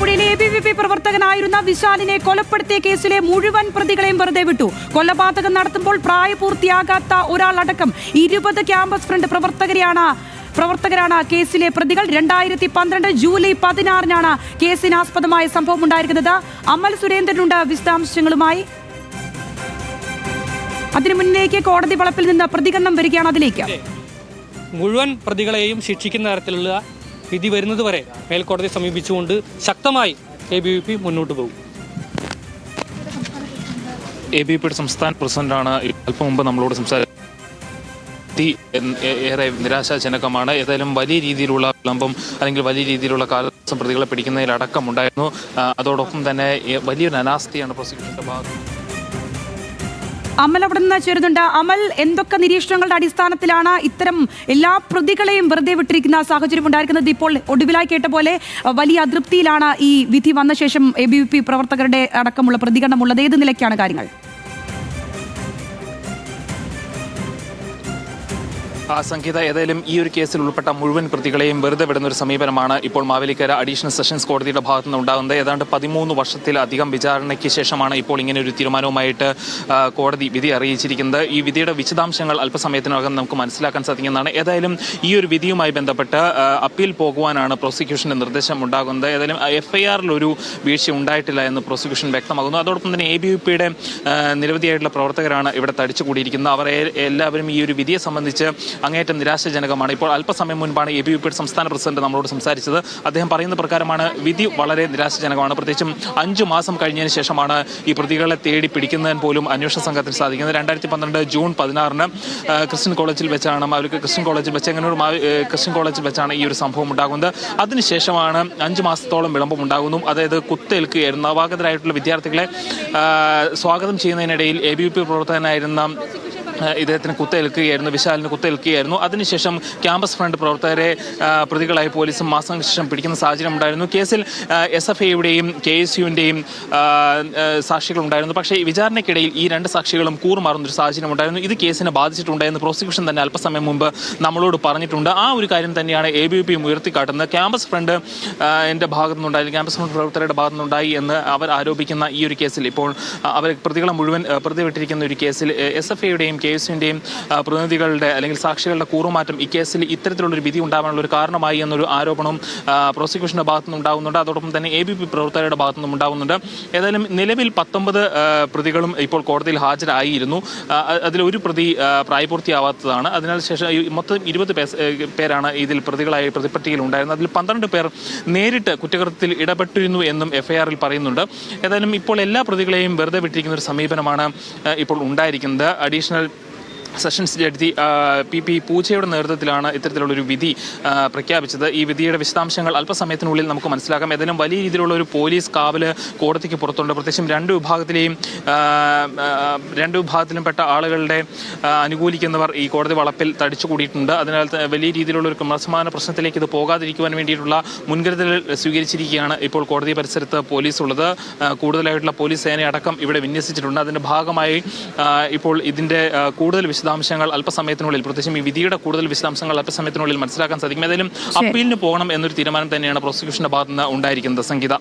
P പ്രവർത്തകനായിരുന്ന വിശാലിനെ കൊലപ്പെടുത്തിയ കേസിലെ മുഴുവൻ പ്രതികളെയും വെറുതെ വിട്ടു. കൊലപാതകം നടത്തുമ്പോൾ പ്രായപൂർത്തിയാകാത്ത ഒരാളടക്കം ഇരുപത് ക്യാമ്പസ് ഫ്രണ്ട് പ്രവർത്തകരെയാണ് പ്രവർത്തകരാണ് കേസിലെ പ്രതികൾ. രണ്ടായിരത്തി പന്ത്രണ്ട് ജൂലൈ പതിനാറിനാണ് കേസിനാസ്പദമായ സംഭവം ഉണ്ടായിരിക്കുന്നത്. അമൽ സുരേന്ദ്രനുണ്ട് വിശദാംശങ്ങളുമായി. അതിനു മുന്നിലേക്ക് കോടതി വളപ്പിൽ നിന്ന് പ്രതികരണം വരികയാണ് അതിലേക്ക്. മുഴുവൻ പ്രതികളെയും ശിക്ഷിക്കുന്ന തരത്തിലുള്ള വിധി വരുന്നത് വരെ മേൽക്കോടതിയെ സമീപിച്ചുകൊണ്ട് ശക്തമായി എ ബി വി പി മുന്നോട്ട് പോകും. എ ബി പിയുടെ സംസ്ഥാന പ്രസിഡന്റാണ്. അല്പം മുമ്പ് നമ്മളോട് സംസാരിച്ചത് ഏറെ നിരാശാജനകമാണ്. ഏതായാലും വലിയ രീതിയിലുള്ള വിളംബം അല്ലെങ്കിൽ വലിയ രീതിയിലുള്ള കാലസം പ്രതികളെ പിടിക്കുന്നതിലടക്കം ഉണ്ടായിരുന്നു. ആ, അതോടൊപ്പം തന്നെ വലിയൊരു അനാസ്ഥയാണ് പ്രോസിക്യൂഷന്റെ ഭാഗത്ത്. അമൽ അവിടെ നിന്ന് ചേരുന്നുണ്ട്. അമൽ എന്തൊക്കെ നിരീക്ഷണങ്ങളുടെ അടിസ്ഥാനത്തിലാണ് ഇത്തരം എല്ലാ പ്രതികളെയും വെറുതെ വിട്ടിരിക്കുന്ന സാഹചര്യം ഉണ്ടായിരിക്കുന്നത്? ഇപ്പോൾ ഒടുവിലായി കേട്ട പോലെ വലിയ അതൃപ്തിയിലാണ് ഈ വിധി വന്ന ശേഷം എ പ്രവർത്തകരുടെ അടക്കമുള്ള പ്രതികരണമുള്ളത്. ഏത് നിലയ്ക്കാണ് കാര്യങ്ങൾ? സംഗീത ഏതായാലും ഈ ഒരു കേസിൽ ഉൾപ്പെട്ട മുഴുവൻ പ്രതികളെയും വെറുതെ വിടുന്ന ഒരു സമീപനമാണ് ഇപ്പോൾ മാവേലിക്കര അഡീഷണൽ സെഷൻസ് കോടതിയുടെ ഭാഗത്തു നിന്ന് ഉണ്ടാകുന്നത്. ഏതാണ്ട് പതിമൂന്ന് വർഷത്തിലധികം വിചാരണയ്ക്ക് ശേഷമാണ് ഇപ്പോൾ ഇങ്ങനെ ഒരു തീരുമാനവുമായിട്ട് കോടതി വിധി അറിയിച്ചിരിക്കുന്നത്. ഈ വിധിയുടെ വിശദാംശങ്ങൾ അല്പസമയത്തിനകം നമുക്ക് മനസ്സിലാക്കാൻ സാധിക്കുന്നതാണ്. ഏതായാലും ഈ ഒരു വിധിയുമായി ബന്ധപ്പെട്ട് അപ്പീൽ പോകുവാനാണ് പ്രോസിക്യൂഷന്റെ നിർദ്ദേശം ഉണ്ടാകുന്നത് ഏതായാലും എഫ്ഐആറിൽ ഒരു വീഴ്ച ഉണ്ടായിട്ടില്ല എന്ന് പ്രോസിക്യൂഷൻ വ്യക്തമാകുന്നു. അതോടൊപ്പം തന്നെ എ ബി യു പിയുടെ നിരവധിയായിട്ടുള്ള പ്രവർത്തകരാണ് ഇവിടെ തടിച്ചുകൂടിയിരിക്കുന്നത്. അവരെ എല്ലാവരും ഈ ഒരു വിധിയെ സംബന്ധിച്ച് അങ്ങേയറ്റം നിരാശാജനകമാണ്. ഇപ്പോൾ അല്പസമയം മുൻപാണ് എ ബി യു പിയുടെ സംസ്ഥാന പ്രസിഡന്റ് നമ്മളോട് സംസാരിച്ചത്. അദ്ദേഹം പറയുന്ന പ്രകാരമാണ് വിധി വളരെ നിരാശാജനകമാണ്. പ്രത്യേകിച്ചും അഞ്ചു മാസം കഴിഞ്ഞതിന് ശേഷമാണ് ഈ പ്രതികളെ തേടി പിടിക്കുന്നതിന് പോലും അന്വേഷണ സംഘത്തിന് സാധിക്കുന്നത്. രണ്ടായിരത്തി പന്ത്രണ്ട് ജൂൺ പതിനാറിന് ക്രിസ്ത്യൻ കോളേജിൽ വെച്ചാണ് അവർക്ക് ക്രിസ്ത്യൻ കോളേജിൽ വെച്ച് എങ്ങനെ ക്രിസ്ത്യൻ കോളേജിൽ വെച്ചാണ് ഈ ഒരു സംഭവം ഉണ്ടാകുന്നത്. അതിനുശേഷമാണ് അഞ്ച് മാസത്തോളം വിളംബം ഉണ്ടാകുന്നു. അതായത് കുത്തേൽക്കുകയായിരുന്നു. നവാഗതരായിട്ടുള്ള വിദ്യാർത്ഥികളെ സ്വാഗതം ചെയ്യുന്നതിനിടയിൽ എ ബി പി പ്രവർത്തകനായിരുന്ന ഇദ്ദേഹത്തിന് കുത്തേൽക്കുകയായിരുന്നു വിശാലിന് കുത്തേൽക്കുകയായിരുന്നു. അതിനുശേഷം ക്യാമ്പസ് ഫ്രണ്ട് പ്രവർത്തകരെ പ്രതികളായി പോലീസും മാസങ്ങൾക്ക് ശേഷം പിടിക്കുന്ന സാഹചര്യം ഉണ്ടായിരുന്നു. കേസിൽ എസ് എഫ് ഐയുടെയും കെ എസ് യുവിന്റെയും സാക്ഷികളുണ്ടായിരുന്നു. പക്ഷേ വിചാരണയ്ക്കിടയിൽ ഈ രണ്ട് സാക്ഷികളും കൂറുമാറുന്ന ഒരു സാഹചര്യം ഉണ്ടായിരുന്നു. ഇത് കേസിനെ ബാധിച്ചിട്ടുണ്ടായിരുന്നു പ്രോസിക്യൂഷൻ തന്നെ അല്പസമയം മുമ്പ് നമ്മളോട് പറഞ്ഞിട്ടുണ്ട്. ആ ഒരു കാര്യം തന്നെയാണ് എ ബി പി ഉയർത്തിക്കാട്ടുന്നത്. ക്യാമ്പസ് ഫ്രണ്ട് എന്റെ ഭാഗത്തു നിന്നുണ്ടായി ക്യാമ്പസ് ഫ്രണ്ട് പ്രവർത്തകരുടെ ഭാഗത്തു നിന്നുണ്ടായി എന്ന് അവർ ആരോപിക്കുന്ന ഈ ഒരു കേസിൽ ഇപ്പോൾ അവർ പ്രതികളെ മുഴുവൻ പ്രതിവിട്ടിരിക്കുന്ന ഒരു കേസിൽ എസ് എഫ് ഐയുടെയും കെ എസ് യുവിന്റെയും പ്രതിനിധികളുടെ അല്ലെങ്കിൽ സാക്ഷികളുടെ കൂറുമാറ്റം ഈ കേസിൽ ഇത്തരത്തിലുള്ളൊരു വിധി ഉണ്ടാവാനുള്ള ഒരു കാരണമായി എന്നൊരു ആരോപണവും പ്രോസിക്യൂഷന്റെ ഭാഗത്തുനിന്ന് ഭാഗത്തു നിന്ന് ഉണ്ടാകുന്നുണ്ട് അതോടൊപ്പം തന്നെ എ ബി പി പ്രവർത്തകരുടെ ഭാഗത്തു നിന്നും ഉണ്ടാകുന്നുണ്ട് ഏതായാലും നിലവിൽ പത്തൊമ്പത് പ്രതികളും ഇപ്പോൾ കോടതിയിൽ ഹാജരായിരുന്നു അതിലൊരു പ്രതി പ്രായപൂർത്തിയാവാത്തതാണ്. അതിനാൽ ശേഷം മൊത്തം ഇരുപത് പേരാണ് ഇതിൽ പ്രതികളായി പ്രതിപട്ടികയിൽ ഉണ്ടായിരുന്നത്. അതിൽ പന്ത്രണ്ട് പേർ നേരിട്ട് കുറ്റകൃത്യത്തിൽ ഇടപെട്ടിരുന്നു എന്നും എഫ്ഐആറിൽ പറയുന്നുണ്ട്. ഏതായാലും ഇപ്പോൾ എല്ലാ പ്രതികളെയും വെറുതെ വിട്ടിരിക്കുന്ന ഒരു സമീപനമാണ് ഇപ്പോൾ ഉണ്ടായിരിക്കുന്നത്. Additional sessions judge P P പൂജയുടെ നേതൃത്വത്തിലാണ് ഇത്തരത്തിലുള്ളൊരു വിധി പ്രഖ്യാപിച്ചത്. ഈ വിധിയുടെ വിശദാംശങ്ങൾ അല്പസമയത്തിനുള്ളിൽ നമുക്ക് മനസ്സിലാക്കാം. ഏതായാലും വലിയ രീതിയിലുള്ള ഒരു പോലീസ് കാവൽ കോടതിക്ക് പുറത്തുണ്ട്. പ്രത്യേകിച്ചും രണ്ട് വിഭാഗത്തിലെയും രണ്ട് വിഭാഗത്തിലും പെട്ട ആളുകളുടെ അനുകൂലിക്കുന്നവർ ഈ കോടതി വളപ്പിൽ തടിച്ചു കൂടിയിട്ടുണ്ട്. അതിനാൽ വലിയ രീതിയിലുള്ള ഒരു ക്രമസമാന പ്രശ്നത്തിലേക്ക് ഇത് പോകാതിരിക്കുവാൻ വേണ്ടിയിട്ടുള്ള മുൻകരുതൽ സ്വീകരിച്ചിരിക്കുകയാണ് ഇപ്പോൾ കോടതി പരിസരത്ത് പോലീസ് ഉള്ളത് കൂടുതലായിട്ടുള്ള പോലീസ് സേനയടക്കം ഇവിടെ വിന്യസിച്ചിട്ടുണ്ട്. അതിന്റെ ഭാഗമായി ഇപ്പോൾ ഇതിന്റെ കൂടുതൽ വിശദാംശങ്ങൾ അല്പസമയത്തിനുള്ളിൽ പ്രത്യേകിച്ചും ഈ വിധിയുടെ കൂടുതൽ വിശദാംശങ്ങൾ അല്പസമയത്തിനുള്ളിൽ മനസ്സിലാക്കാൻ സാധിക്കും. ഏതായാലും അപ്പീലിന് പോകണം എന്നൊരു തീരുമാനം തന്നെയാണ് പ്രോസിക്യൂഷന്റെ ഭാഗത്തുനിന്ന് ഉണ്ടായിരിക്കുന്നത് സംഗീത.